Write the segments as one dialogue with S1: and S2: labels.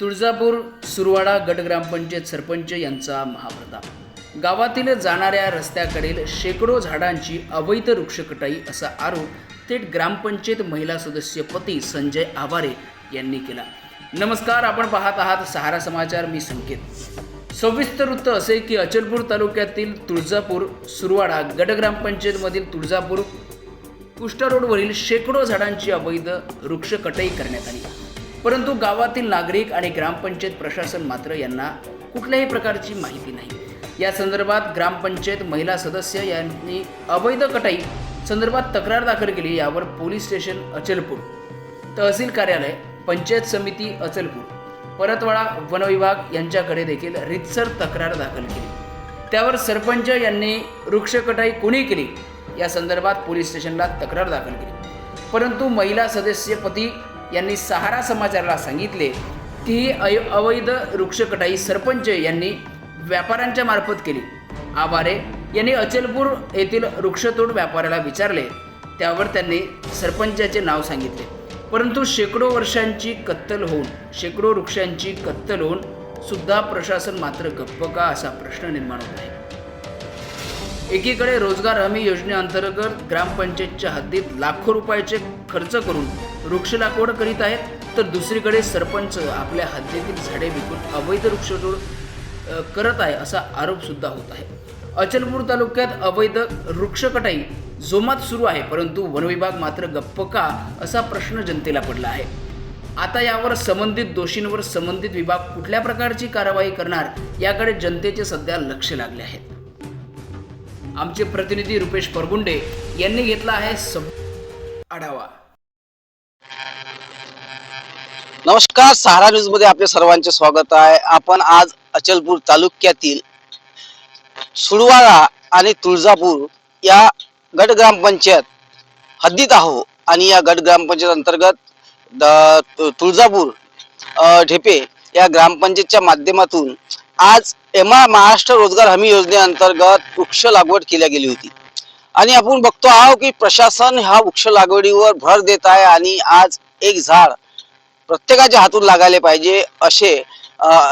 S1: तुळजापूर सुरवाडा गट ग्रामपंचायत सरपंच यांचा महाप्रताप. गावातील जाणाऱ्या रस्त्याकडील शेकडो झाडांची अवैध वृक्षकटाई असा आरोप थेट ग्रामपंचायत महिला सदस्य पती संजय आवारे यांनी केला. नमस्कार आपण पाहत आहात सहारा समाचार मी संकेत. सविस्तर वृत्त असे की अचलपूर तालुक्यातील तुळजापूर सुरवाडा गट ग्रामपंचायतमधील तुळजापूर कुष्ठा रोडवरील शेकडो झाडांची अवैध वृक्षकटाई करण्यात आली. परंतु गावातील नागरिक आणि ग्रामपंचायत प्रशासन मात्र यांना कुठल्याही प्रकारची माहिती नाही. या संदर्भात ग्रामपंचायत महिला सदस्य यांनी अवैध कटाई संदर्भात तक्रार दाखल केली यावर पोलीस स्टेशन अचलपूर. तहसील कार्यालय पंचायत समिती अचलपूर परतवाडा वनविभाग यांच्याकडे देखील रितसर तक्रार दाखल केली. त्यावर सरपंच यांनी वृक्षकटाई कोणी केली? या संदर्भात पोलीस स्टेशनला तक्रार दाखल केली. परंतु महिला सदस्य पती यांनी सहारा समाचाराला सांगितले की ही अय अवैध वृक्षकटाई सरपंच यांनी व्यापाऱ्यांच्या मार्फत केली. आबारे यांनी अचलपूर येथील वृक्षतोड व्यापाऱ्याला विचारले. त्यावर त्यांनी सरपंचाचे नाव सांगितले. परंतु शेकडो वर्षांची कत्तल होऊन शेकडो वृक्षांची कत्तल होऊन सुद्धा प्रशासन मात्र गप्प का असा प्रश्न निर्माण होत आहे. एकीकडे रोजगार हमी योजनेअंतर्गत ग्रामपंचायतच्या हद्दीत लाखो रुपयाचे खर्च करून वृक्ष लागवड करीत आहेत तर दुसरीकडे सरपंच आपल्या हद्दीतील झाडे विकून अवैध वृक्षतोड करत आहे असा आरोपसुद्धा होत आहे. अचलपूर तालुक्यात अवैध वृक्षकटाई जोमात सुरू आहे परंतु वनविभाग मात्र गप्प का असा प्रश्न जनतेला पडला आहे. आता यावर संबंधित दोषींवर संबंधित विभाग कुठल्या प्रकारची कारवाई करणार याकडे जनतेचे सध्या लक्ष लागले आहे आमचे प्रतिनिधी रुपेश परगुंडे यांनी घेतला आहे सब आढावा.
S2: नमस्कार सहारा न्यूजमध्ये आपले सर्वांचे स्वागत आहे. आपण आज अचलपूर तालुक्यातील सुडवाळा आणि तुळजापूर या गट ग्रामपंचायत हद्दीत आहो आणि या गट ग्रामपंचायत अंतर्गत द- तुळजापूर ढेपे या ग्रामपंचायतच्या माध्यमातून आज एमा महाराष्ट्र रोजगार हमी योजनेअंतर्गत वृक्ष लागवड केल्या गेली होती. आणि आपण बघतो आहोत की प्रशासन ह्या वृक्ष लागवडीवर भर देत आहे आणि आज एक झाड प्रत्येकाच्या हातून लागायला पाहिजे असे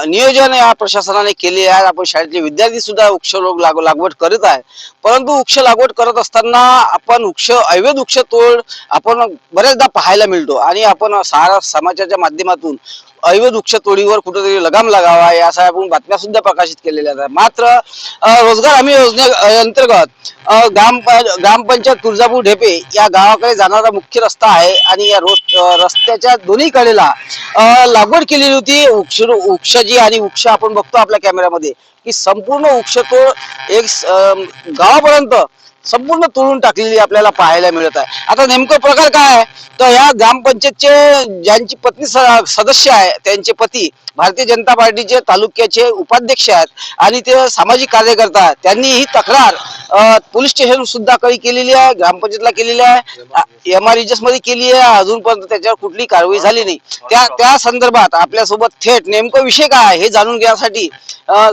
S2: नियोजन या प्रशासनाने केले आहे. आपण शाळेतले विद्यार्थी सुद्धा वृक्ष लाग लागवड करत आहे परंतु वृक्ष लागवड करत असताना आपण वृक्ष अवैध वृक्ष तोड आपण बरेचदा पाहायला मिळतो. आणि आपण सारा समाजाच्या माध्यमातून अवैध वृक्ष तोडीवर कुठेतरी लगाम लागावा याचा आपण बातम्या सुद्धा प्रकाशित केलेल्या आहेत. मात्र रोजगार हमी योजने अंतर्गत ग्राम ग्रामपंचायत तुळजापूर ढेपे या गावाकडे जाणारा मुख्य रस्ता आहे आणि या रोज रस्त्याच्या दोन्ही कडेला लागवड केलेली होती. वृक्ष वृक्षाची आणि वृक्ष आपण बघतो आपल्या कॅमेऱ्यामध्ये की संपूर्ण वृक्षतोड एक गावापर्यंत संपूर्ण तोडून टाकलेली आपल्याला पाहायला मिळत आहे. आता नेमकं प्रकार काय आहे? तर या ग्रामपंचायतचे ज्यांची पत्नी स- सदस्य आहे त्यांचे पती भारतीय जनता पार्टीचे तालुक्याचे उपाध्यक्ष आहेत आणि ते सामाजिक कार्यकर्ता आहेत. त्यांनी ही तक्रार पोलीस स्टेशन सुद्धा काही केलेली आहे ग्रामपंचायतला केलेली आहे एम आरमध्ये केली आहे अजूनपर्यंत त्याच्यावर कुठली कारवाई झाली नाही. त्या त्या संदर्भात आपल्यासोबत थेट नेमकं विषय काय आहे हे जाणून घेण्यासाठी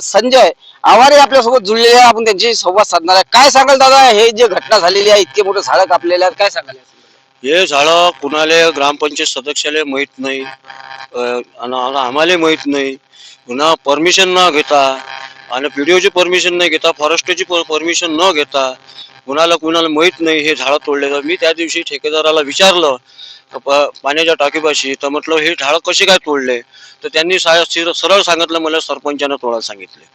S2: संजय आवारे आपल्यासोबत जुळलेले आहे. आपण त्यांची संवाद साधणार आहे. काय सांगाल दादा? हे जे घटना झालेली आहे इतके मोठे झाडं कापलेले आहेत काय सांगाल या संदर्भात?
S3: हे झाडं कुणाला ग्रामपंचायत सदस्याला माहीत नाही. अं, आणि आणि आम्हाला माहीत नाही. पुन्हा परमिशन न घेता आणि पी परमिशन न घेता फॉरेस्टची परमिशन न घेता कुणाला कुणाला माहीत नाही हे झाडं तोडले तर मी त्या दिवशी ठेकेदाराला विचारलं का प- पाण्याच्या टाकीपाशी. तर म्हटलं हे झाडं कसे काय तोडले? तर त्यांनी सा- सिर- सरळ सांगितलं मला सरपंचानं तोडायला सांगितले.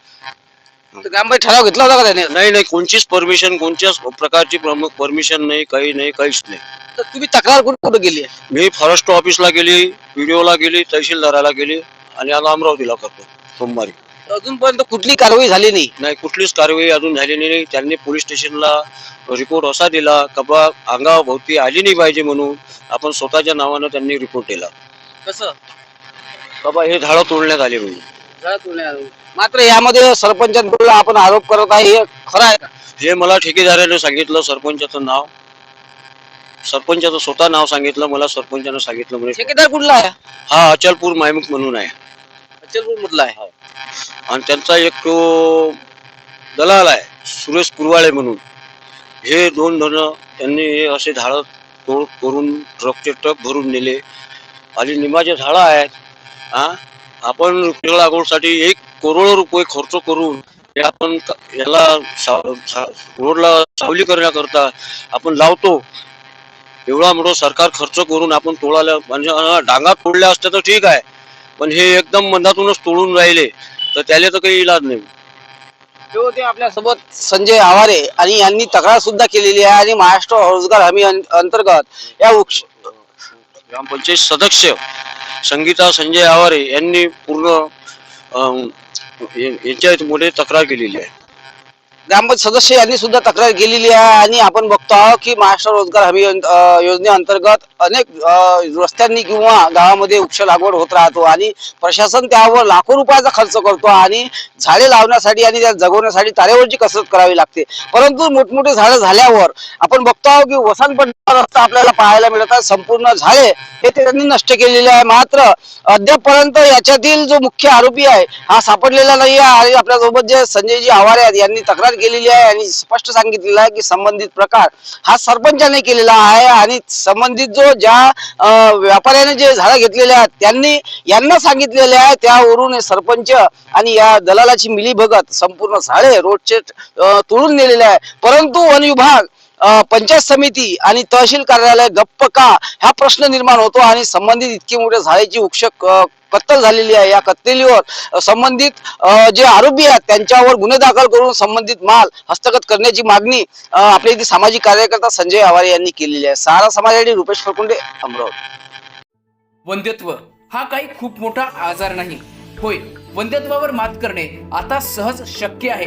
S2: तर ग्रामपंचायत ठराव घेतला होता का त्याने?
S3: नाही नाही कोणचीच परमिशन कोणत्याच प्रकारची परमिशन नाही काही नाही काहीच नाही.
S2: तर तुम्ही तक्रार कुठे कुठे गेली आहे?
S3: मी फॉरेस्ट ऑफिसला गेली व्हिडिओला गेली तहसीलदाराला गेली आणि आता अमरावतीला करतो सोमवारी.
S2: अजूनपर्यंत कुठली कारवाई झाली नाही?
S3: नाही कुठलीच कारवाई अजून झाली नाही. त्यांनी पोलीस स्टेशनला रिपोर्ट असा दिला का बा अंगाभोवती आली नाही पाहिजे म्हणून आपण स्वतःच्या नावानं त्यांनी रिपोर्ट दिला
S2: कसं?
S3: का बा हे झाडं तोडण्यात आले म्हणून.
S2: मात्र यामध्ये सरपंचांकडून आपण आरोप करत आहे हे खरं आहे का?
S3: हे मला ठेकेदाराने सांगितलं सरपंचाचं नाव. सरपंचाचं स्वतः नाव सांगितलं मला सरपंचानं सांगितलं म्हणे
S2: ठेकेदार कुठला आहे?
S3: हा अचलपूर मायमुख म्हणून आहे.
S2: अचलपूर मधला आहे
S3: आणि त्यांचा एक तो दलाल आहे सुरेश कुरवाळे म्हणून. हे दोन जण त्यांनी हे असे झाडं तोड करून ट्रकचे ट्रक भरून नेले. आणि निंबाचे झाडं आहेत हा. आपण वृक्ष लागवडसाठी एक करोड रुपये खर्च करून हे आपण याला रोडला सावली करण्याकरता आपण लावतो. एवढा मोठा सरकार खर्च करून आपण तोडायला म्हणजे डांगा तोडल्या असत्या तर ठीक आहे. पण हे एकदम मनातूनच तोडून राहिले तर त्याला तर काही इलाज नाही.
S2: हे होते आपल्यासोबत संजय आवारे आणि यांनी तक्रार सुद्धा केलेली आहे आणि महाराष्ट्र रोजगार हमी अंतर्गत या वृक्ष
S3: ग्रामपंचायत सदस्य संगीता संजय आवारे यांनी पूर्ण अं, या- तक्रार केलेली आहे.
S2: ग्रामपंचायत सदस्य यांनी सुद्धा तक्रार केलेली आहे आणि आपण बघतो आहोत की महाराष्ट्र रोजगार हमी योजनेअंतर्गत अनेक रस्त्यांनी किंवा गावामध्ये वृक्ष लागवड होत राहतो आणि प्रशासन त्यावर लाखो रुपयाचा खर्च करतो आणि झाडे लावण्यासाठी आणि त्या जगवण्यासाठी तारेवरची कसरत करावी लागते. परंतु मोठमोठे झाडं झाल्यावर आपण बघतो आहोत की वसंतपट्टा रस्ता आपल्याला पाहायला मिळत आहे. संपूर्ण झाडे हे ते त्यांनी नष्ट केलेले आहे. मात्र अद्यापपर्यंत याच्यातील जो मुख्य आरोपी आहे हा सापडलेला नाही आहे आणि आपल्यासोबत जे संजयजी आवारे आहेत यांनी तक्रार केलेली आहे आणि स्पष्ट सांगितलेलं आहे की संबंधित प्रकार हा सरपंचाने केलेला आहे आणि संबंधित जो ज्या व्यापाऱ्याने जे झाडं घेतलेले आहेत त्यांनी यांना सांगितलेले आहे त्यावरून सरपंच आणि या दलालाची मिलीभगत संपूर्ण झाडे रोडचे तोडून नेलेले आहे. परंतु वन विभाग पंचायत समिती आणि तहसील कार्यालय गप्प का हा प्रश्न निर्माण होतो आणि संबंधित इतकी मोठ्या झाडाची वृक्ष कत्तल झालेली आहे. या कत्तलीवर संबंधित जे आरोपी आहेत त्यांच्यावर गुन्हे दाखल करून संबंधित माल हस्तगत करण्याची मागणी आपल्या इथे सामाजिक कार्यकर्ता संजय आवारे यांनी केलेली आहे. सारा समाजासाठी रुपेश फळकुंडे अमरावती.
S1: वंध्यत्व हा काही खूप मोठा आजार नाही. होय वंध्यत्वावर मात करणे आता सहज शक्य आहे.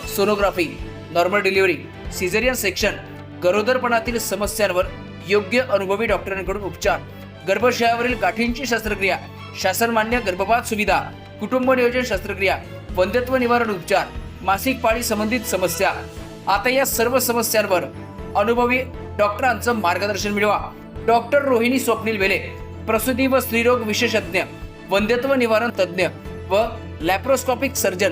S1: Sonography normal delivery caesarean section गरोदरपणातील समस्यांवर योग्य अनुभवी डॉक्टरांकडून उपचार गर्भाशयावरील गाठींची शस्त्रक्रिया शासनमान्य गर्भपात सुविधा कुटुंब नियोजन शस्त्रक्रिया वंध्यत्व निवारण उपचार मासिक पाळी संबंधित समस्या. आता या सर्व समस्यांवर अनुभवी डॉक्टरांचं मार्गदर्शन मिळवा. डॉक्टर रोहिणी स्वप्नील वेले प्रसूती व स्त्रीरोग विशेषज्ञ वंध्यत्व निवारण तज्ज्ञ व लॅप्रोस्कॉपिक सर्जन